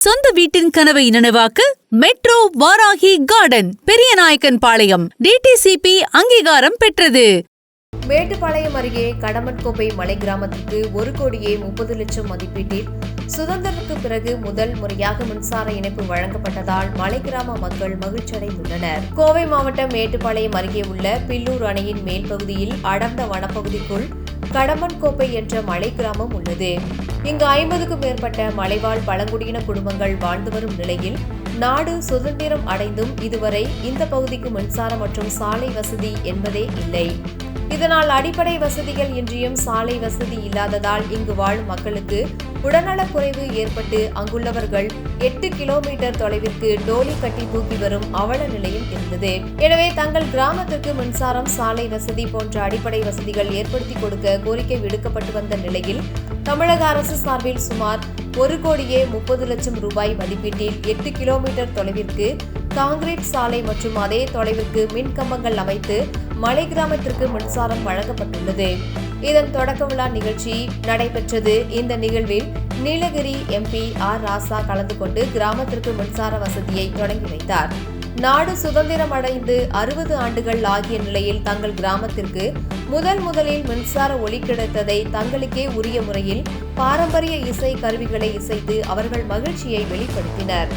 சொந்த வீட்டின் கனவை நனவாக்க Metro Varahi Garden Periyanaickenpalayam DTCP அங்கீகாரம் பெற்றது. மேட்டுப்பாளையம் அருகே கடமன்கோப்பை மலை கிராமத்திற்கு ஒரு கோடியே முப்பது லட்சம் மதிப்பீட்டில் சுதந்திரத்துக்கு பிறகு முதல் முறையாக மின்சார இணைப்பு வழங்கப்பட்டதால் மலை கிராம மக்கள் மகிழ்ச்சியடைந்துள்ளனர். கோவை மாவட்டம் மேட்டுப்பாளையம் அருகே உள்ள பில்லூர் அணையின் மேல் பகுதியில் அடர்ந்த வனப்பகுதிக்குள் கடம்பன்கோப்பை என்ற மலை கிராமம் உள்ளது. இங்கு ஐம்பதுக்கும் மேற்பட்ட மலைவாழ் பழங்குடியின குடும்பங்கள் வாழ்ந்து வரும் நிலையில் நாடு சுதந்திரம் அடைந்தும் இதுவரை இந்த பகுதிக்கு மின்சாரம் மற்றும் சாலை வசதி என்பதே இல்லை. இதனால் அடிப்படை வசதிகள் இன்றியும் சாலை வசதி இல்லாததால் இங்கு வாழும் மக்களுக்கு உடல்நலக் குறைவு ஏற்பட்டு அங்குள்ளவர்கள் எட்டு கிலோமீட்டர் தொலைவிற்கு டோலி கட்டி தூக்கி வரும் அவல நிலையும் இருந்தது. எனவே தங்கள் கிராமத்திற்கு மின்சாரம் சாலை வசதி போன்ற அடிப்படை வசதிகள் ஏற்படுத்தி கொடுக்க கோரிக்கை விடுக்கப்பட்டு வந்த நிலையில் தமிழக அரசு சார்பில் சுமார் ஒரு கோடியே முப்பது லட்சம் ரூபாய் மதிப்பீட்டில் எட்டு கிலோமீட்டர் தொலைவிற்கு காங்கிரீட் சாலை மற்றும் அதே தொலைவிற்கு மின் கம்பங்கள் அமைத்து மலை கிராமத்திற்கு மின்சாரம் வழங்கப்பட்டுள்ளது. இதன் தொடக்க விழா நிகழ்ச்சி நடைபெற்றது. இந்த நிகழ்வில் நீலகிரி எம்பி ஆர் ராசா கலந்து கொண்டு கிராமத்திற்கு மின்சார வசதியை தொடங்கி வைத்தார். நாடு சுதந்திரம் அடைந்து அறுபது ஆண்டுகள் ஆகிய நிலையில் தங்கள் கிராமத்திற்கு முதல் முதலில் மின்சார ஒளி கிடைத்ததை தங்களுக்கே உரிய முறையில் பாரம்பரிய இசை கருவிகளை இசைத்து அவர்கள் மகிழ்ச்சியை வெளிப்படுத்தினர்.